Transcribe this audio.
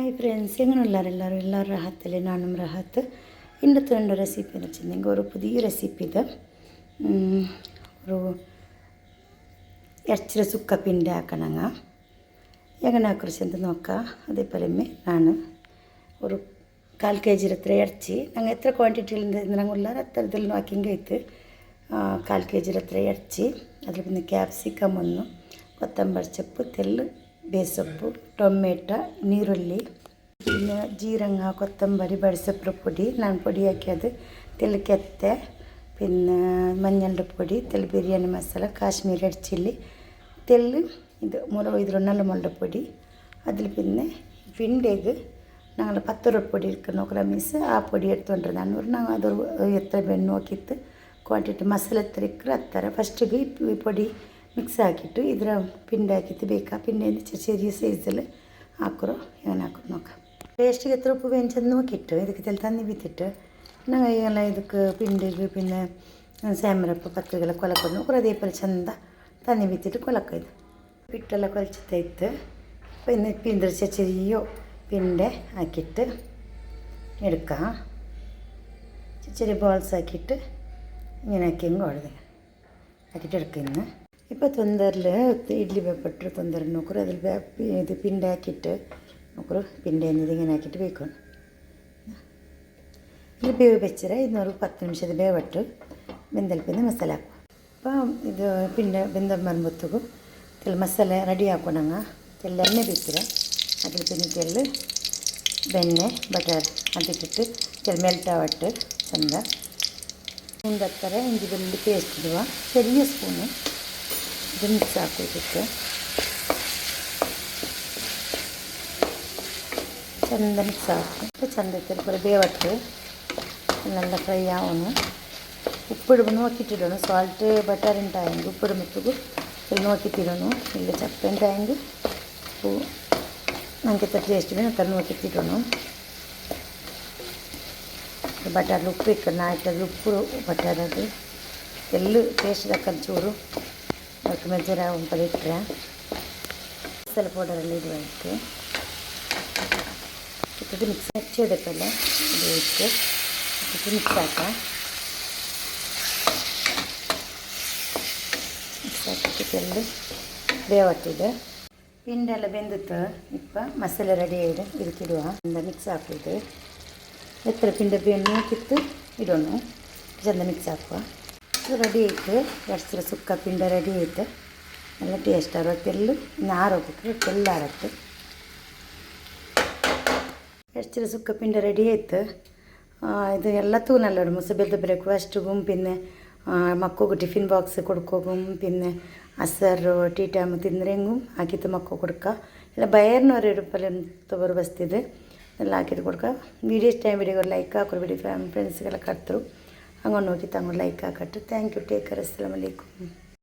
Hi friends എങ്ങനെയുള്ളവർ എല്ലാവരും എല്ലാവരും റാഹത്തല്ലേ നാണും റാഹത്ത് ഇന്നത്തെ രണ്ട് റെസിപ്പി എന്ന് വെച്ചിട്ടുണ്ടെങ്കിൽ ഒരു പുതിയ റെസിപ്പി ഇത് ഉം, ഒരു ഇറച്ചിയുടെ ಸುಕ್ಕ ಪಿಂಡಿ ಹಾಕೋಣಂಗ ಹೆಂಗನ ಹಾಕ್ರಿಸಿ ಅಂತ ನೋಕ್ಕ അതേപോലെ ನಾನು ഒരു കാൽ കെ ജി എത്ര ഇറച്ചി ഞങ്ങൾ എത്ര ക്വാണ്ടിറ്റിയിൽ ഞങ്ങളുള്ള അത്തരത്തിൽ നോക്കിങ്കൈത്ത് കാൽ കെ ജി എത്ര ഇറച്ചി അതിൽ പിന്നെ ಕ್ಯಾಪ್ಸಿಕಮ್ ಒಂದು ಕೊತ್ತಂಬರಿ ಸೊಪ್ಪು ತೆಲ್ಲು ಬೇಸೊಪ್ಪು ಟೊಮೆಟೊ ನೀರುಳ್ಳಿ പിന്നെ ജീരങ്ങ കൊത്തമ്പരി ബടിസപ്പുറ പൊടി ഞാൻ പൊടിയാക്കിയത് തെല്ല് കെത്ത പിന്നെ മഞ്ഞളുടെ പൊടി തെല്ല് ബിരിയാണി മസാല കാശ്മീരി റെഡ് ചില്ലി തെല്ല് ഇത് മുളക് ഇതിൽ നല്ല മുളക് പൊടി അതിൽ പിന്നെ പിണ്ടേക്ക് ഞങ്ങൾ പത്ത് രൂപ പൊടി ഇരിക്കുന്ന നോക്കില്ല മീൻസ് ആ പൊടി എടുത്തുകൊണ്ടിരുന്നാണ് ഒരു ഞങ്ങൾ അതൊരു എത്ര ಬೇಣು നോക്കിയിട്ട് ಕ್ವಾಂಟಿಟಿ ಮಸಾಲೆ ಎತ್ತರ ಇಕ್ಕರೆ ಹತ್ತರ ಫಸ್ಟಿಗೆ ಈ ಪೊಡಿ ಮಿಕ್ಸ್ ಹಾಕಿಟ್ಟು ಇದರ ಪಿಂಡಿ ಹಾಕಿತ್ತು ಬೇಕಾ ಪಿಂಡಿಯಿಂದ ಚೆ- ചെറിയ സൈസിൽ ಹಾಕ್ರು ಏನು ಹಾಕೋದು ನೋಕ ಟೇಸ್ಟಿಗೆ എത്ര ഉപ്പ് വേഞ്ചെന്ന് നോക്കിയിട്ട് ಇದಕ್ಕೆ ತೆಲ್ തന്നി ಬಿತ್ತಿಟ್ಟು ഞങ്ങൾ ಎಲ್ಲ ಇದಕ್ಕೆ ಪಿಂಡಿಗೆ പിന്നെ ಸ್ಯಾಮ್ರಪ್ಪ ಪತ್ರಿಗೆಲ್ಲ ಕೊಲಕೊಂಡು ನೋಕ್ರು അതേപോലെ ಚಂದ തന്നി ಬಿತ್ತಿಟ್ಟು ಕೊಲಕ್ಕೊಯ್ದು പിട്ടെല്ലാം കുഴച്ചിട്ടേത്ത് പിന്നെ പിന്തിരിച്ച ചെറിയ പിൻ്റെ ആക്കിയിട്ട് എടുക്കാം ചെറിയ ബോൾസ് ആക്കിയിട്ട് ഇങ്ങനെ ആക്കി അങ്ങ് കൊടുക്കുക ആക്കിയിട്ട് എടുക്കുന്നു ഇപ്പോൾ തൊന്തറിൽ ഇഡ്ഡലി വേപ്പിട്ട് തൊന്തര നോക്കറ് അതിൽ വേ- ഇത് പിണ്ട ആക്കിയിട്ട് നോക്കറ് പിണ്ട എന്നത് ഇങ്ങനെ ആക്കിയിട്ട് വേക്കണം ഇത് ಬೇವು ಬೆಚ್ಚರೆ ಇದನ್ನೊರು ಪತ್ತು ನಿಮಿಷದ ಬೇವಟ್ಟು ಬೆಂದಲ್ ಪಿಂದ ಮಸಾಲೆ ಹಾಕುವ അപ്പം ഇത് പിന്നെ ബന്ധം വരുമ്പോഴത്തേക്ക് തെൽ മസാല റെഡി ആക്കണങ്ങ തെല്ല എണ്ണ ಬಿತ್ತಿರ അതിൽ പിന്നെ തെല്ല് ಬೆಣ್ಣೆ ಬಟರ್ അതിട്ടിട്ട് തെൽ ಮೆಲ್ಟ್ ആവട്ട് ಚಂದ ಮುಂದತ್ತರ ಇಂಜಿ ಬೆಳ್ಳುಳ್ಳಿ ಪೇಸ್ಟ್ ಇಡುವ ചെറിയ ಸ್ಪೂನು ഇത് മിക്സ് ആക്കിയിട്ട് ಚಂದ ಮಿಕ್ಸ್ ಹಾಕಿ ಚಂದ ತಿರ್ಪರ ಬೇವಟ್ಟು നല്ല ഫ്രൈ ആവുന്നു ഉപ്പിടുമ്പോൾ നോക്കിയിട്ടിടണം സാൾട്ട് ബട്ടർ ഉണ്ടായെങ്കിൽ ഉപ്പിടുമ്പോഴത്തേക്ക് ഇതിൽ നോക്കിയിട്ടിടണം ഇല്ല ചപ്പ ഉണ്ടായെങ്കിൽ ഉപ്പ് നമുക്ക് എത്ര ടേസ്റ്റിന് അത്ര നോക്കിയിട്ടിടണം ಬಟಾರ್ ಉಪ್ಪು ಇಕ್ಕನ ಆಯ್ತದ ಉಪ್ಪು ಬಟಾರ್ ಅದು ಎಲ್ಲಿ ಟೇಸ್ಟ್ ತಕ್ಕಂತ ಕೊತ್ತಂಬರಿ ಜೀರ ಒಂಪಡಿ ಇಟ್ಟರೆ ಮಸಾಲೆ ಪೌಡರೆಲ್ಲ ಇದುವಾಯಿತು ಇದು ಮಿಕ್ಸ್ ಹಚ್ಚಿದೆ ಪಲ್ಲೆ ಇದು ಇಟ್ಟು ಇದು ಮಿಕ್ಸ್ ಹಾಕ ಮಿಕ್ಸ್ ಹಾಕಿಟ್ಟೆಲ್ಲ ಬೇವಟ್ಟಿದೆ ಪಿಂಡೆಲ್ಲ ಬೆಂದಿತ್ತು ಇಪ್ಪ ಮಸಾಲೆ ರೆಡಿ ಇದೆ ಇದಕ್ಕಿಡುವ ಚಂದ ಮಿಕ್ಸ್ ಹಾಕಿದೆ ಎತ್ತರ ಪಿಂಡೆ ಬೆಣ್ಣು ಕಿತ್ತು ಇಡೋಣ ಚಂದ ಮಿಕ್ಸ್ ಹಾಕುವ ಇಷ್ಟು ರೆಡಿ ಐತೆ ಎಷ್ಟರ ಸುಕ್ಕ ಪಿಂಡ ರೆಡಿ ಐತೆ ಎಲ್ಲ ಟೇಸ್ಟ್ ಆರೋ ತೆಲ್ಲು ನಾರೋಗ್ಬಿಟ್ರೆ ಆರತ್ತೆ. ಎಷ್ಟರ ಸುಕ್ಕ ಪಿಂಡ ರೆಡಿ ಐತೆ ಇದು ಎಲ್ಲ ತೂನಲ್ಲ ಮುಸಬೆಲ್ದ ಬ್ರೇಕ್ಫಾಸ್ಟ್ ಗುಂಪಿನ್ನೆ ಮಕ್ಕಳಿಗೆ ಟಿಫಿನ್ ಬಾಕ್ಸ್ ಕೊಡ್ಕೋಗು ಪಿನ್ನೆ ಹಸರು ಟೀ ಟೈಮ್ ತಿಂದರೆ ಹೆಂಗು? ಹಾಕಿತ್ತು ಮಕ್ಕಳು ಕೊಡ್ಕ. ಇಲ್ಲ ಬಯರ್ನೂರು ರೂಪಾಯಿ ತಗೋರು ಬಸ್ತಿದೆ. ಎಲ್ಲ ಹಾಕಿದ್ದು ಕೊಡ್ಕ. ವೀಡಿಯೋಸ್ ಟೈಮ್ ವಿಡಿಯೋಗೆ ಲೈಕ್ ಬಿಡಿ ಫ್ಯಾಮ್ ಫ್ರೆಂಡ್ಸ್ಗೆಲ್ಲ ಕಟ್ತರು അങ്ങോട്ട് നോക്കി തങ്ങൾ ലൈക്ക് ആക്കട്ടെ. താങ്ക് യു ടേക്കർ അസ്സലാമലൈക്കും